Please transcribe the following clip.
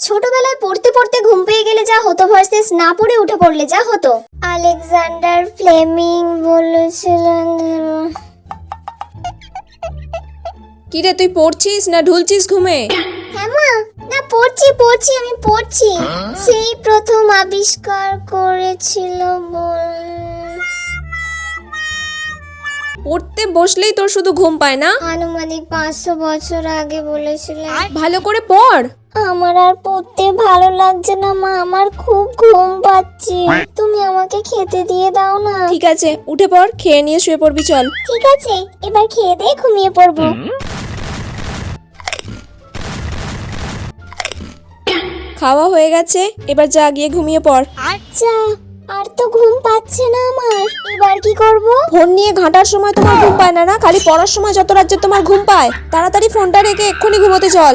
ছোটবেলায় পড়তে পড়তে ঘুম পেয়ে গেলে যা হতো ভার্সেস না পড়ে উঠে পড়লে যা হতো? আলেকজান্ডার ফ্লেমিং বলেছিলেন কি রে তুই পড়ছিস না ঢুলছিস ঘুমে? হ্যাঁ মা না পড়ছি পড়ছি আমি পড়ছি। সেই প্রথম আবিষ্কার করেছিল বল পড়তে বসলেই তোর শুধু ঘুম পায় না? আনুমানিক পাঁচশো বছর আগে বলেছিলেন ভালো করে পড়। আমার আর পড়তে ভালো লাগছে না মা আমার খুব ঘুম পাচ্ছে। তুমি আমাকে খেতে দিয়ে দাও না। ঠিক আছে উঠে পড় খেয়ে নিয়ে শুয়ে পড়বি চল। ঠিক আছে এবার খেয়ে দিয়ে ঘুমিয়ে পড়ব। খাওয়া হয়ে গেছে এবার যা গিয়ে ঘুমিয়ে পড়। আচ্ছা আর তো ঘুম পাচ্ছে না আমার। এবার কি করব? ফোন নিয়ে ঘাঁটার সময় তোমার ঘুম পায় না না? খালি পড়ার সময় যত রাজ্যে তোমার ঘুম পায় তাড়াতাড়ি ফোনটা রেখে এক্ষুনি ঘুমোতে চল।